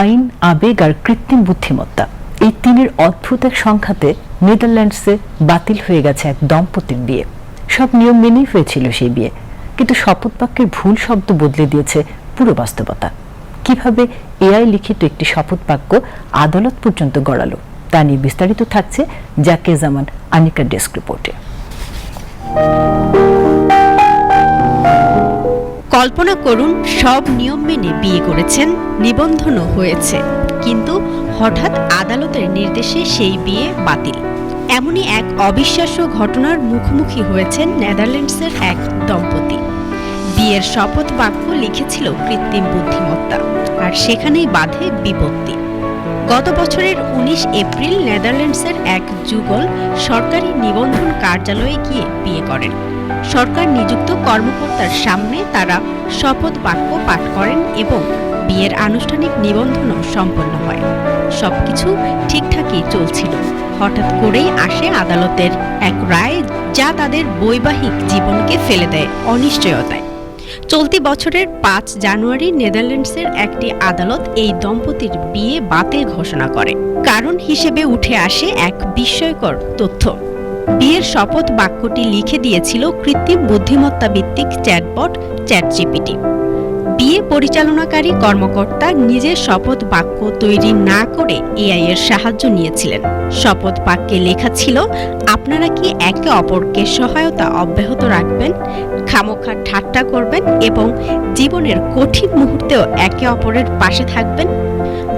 আইন, আবেগ আর কৃত্রিম বুদ্ধিমত্তা। এই তিনের অদ্ভুত এক সংখ্যাতে নেদারল্যান্ডসে বাতিল হয়ে গেছে এক দম্পতির বিয়ে। সব নিয়ম মেনেই হয়েছিল সেই বিয়ে। কিন্তু শপথ বাক্যের ভুল শব্দ বদলে দিয়েছে পুরো বাস্তবতা। কীভাবে এআই লিখিত একটি শপথ বাক্য আদালত পর্যন্ত গড়ালো, তা নিয়ে বিস্তারিত থাকছে জাকে জামান আনিকার ডেস্ক রিপোর্টে। কল্পনা করুন, সব নিয়ম মেনে বিয়ে করেছেন, নিবন্ধনও হয়েছে। কিন্তু হঠাৎ আদালতের নির্দেশে সেই বিয়ে বাতিল। এমনই এক অবিশ্বাস্য ঘটনার মুখোমুখি হয়েছেন নেদারল্যান্ডসের এক দম্পতি। বিয়ের শপথ বাক্য লিখেছিল কৃত্রিম বুদ্ধিমত্তা, আর সেখানেই বাধে বিপত্তি। গত বছরের ১৯ এপ্রিল নেদারল্যান্ডসের এক যুগল সরকারি নিবন্ধন কার্যালয়ে গিয়ে বিয়ে করেন। সরকার নিযুক্ত কর্মকর্তার সামনে তারা শপথ বাক্য পাঠ করেন এবং বিয়ের আনুষ্ঠানিক নিবন্ধনও সম্পন্ন হয়। সবকিছু ঠিকঠাকই চলছিল। হঠাৎ করেই আসে আদালতের এক রায় যা তাদের বৈবাহিক জীবনকে ফেলে দেয় অনিশ্চয়তায়। চলতি বছরের পাঁচ জানুয়ারি নেদারল্যান্ডসের একটি আদালত এই দম্পতির বিয়ে বাতিল ঘোষণা করে। কারণ হিসেবে উঠে আসে এক বিস্ময়কর তথ্য। বিয়ের শপথ বাক্যটি লিখে দিয়েছিল কৃত্রিম বুদ্ধিমত্তা ভিত্তিক চ্যাটবট চ্যাটজিপিটি। বিয়ে পরিচালনাকারী কর্মকর্তা নিজের শপথ বাক্য তৈরি না করে এআই এর সাহায্য নিয়েছিলেন। শপথ বাক্যে লেখা ছিল, আপনারা কি একে অপরকে সহায়তা অব্যাহত রাখবেন, খামোখা ঠাট্টা করবেন এবং জীবনের কঠিন মুহূর্তেও একে অপরের পাশে থাকবেন?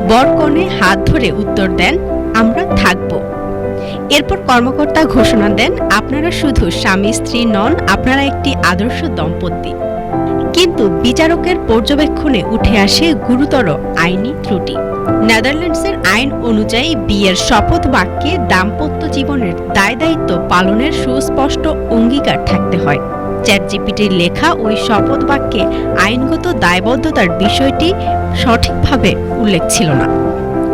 বরকনে হাত ধরে উত্তর দেন, আমরা থাকব। এরপর কর্মকর্তা ঘোষণা দেন, আপনারা শুধু স্বামী, স্ত্রী নন, আপনারা একটি আদর্শ দম্পতি। কিন্তু বিচারকের পর্যবেক্ষণে উঠে আসে গুরুতর আইনি ত্রুটি। নেদারল্যান্ডসের আইন অনুযায়ী বিয়ের শপথ বাক্যে দাম্পত্য জীবনের দায় দায়িত্ব পালনের সুস্পষ্ট অঙ্গীকার থাকতে হয়। চ্যাটজিপিটির লেখা ওই শপথ বাক্যে আইনগত দায়বদ্ধতার বিষয়টি সঠিকভাবে উল্লেখ ছিল না।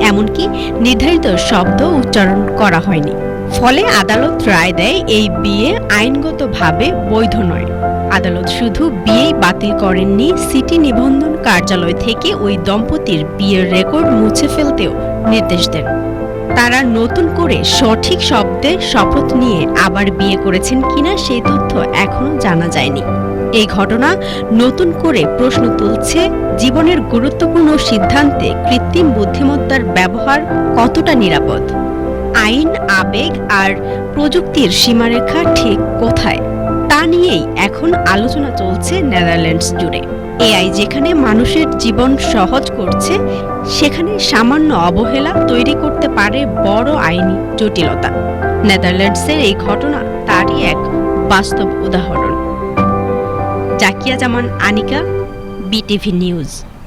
এমনকি নির্ধারিত শব্দ উচ্চারণ করা হয়নি। ফলে আদালত রায় দেয়, এই বিয়ে আইনগতভাবে বৈধ নয়। আদালত শুধু বিয়েই বাতিল করেননি, সিটি নিবন্ধন কার্যালয় থেকে ওই দম্পতির বিয়ের রেকর্ড মুছে ফেলতেও নির্দেশ দেন। তারা নতুন করে সঠিক শব্দে শপথ নিয়ে আবার বিয়ে করেছেন কিনা সেই তথ্য এখনও জানা যায়নি। এই ঘটনা নতুন করে প্রশ্ন তুলছে, জীবনের গুরুত্বপূর্ণ সিদ্ধান্তে কৃত্রিম বুদ্ধিমত্তার ব্যবহার কতটা নিরাপদ? আইন, আবেগ আর প্রযুক্তির সীমারেখা ঠিক কোথায়? নিয়েই এখন আলোচনা চলছে নেদারল্যান্ডস জুড়ে। এআই যেখানে মানুষের জীবন সহজ করছে, সেখানে সামান্য অবহেলা তৈরি করতে পারে বড় আইনি জটিলতা। নেদারল্যান্ডসের এই ঘটনা তারই এক বাস্তব উদাহরণ। Zakia Zaman, Anika, BTV news.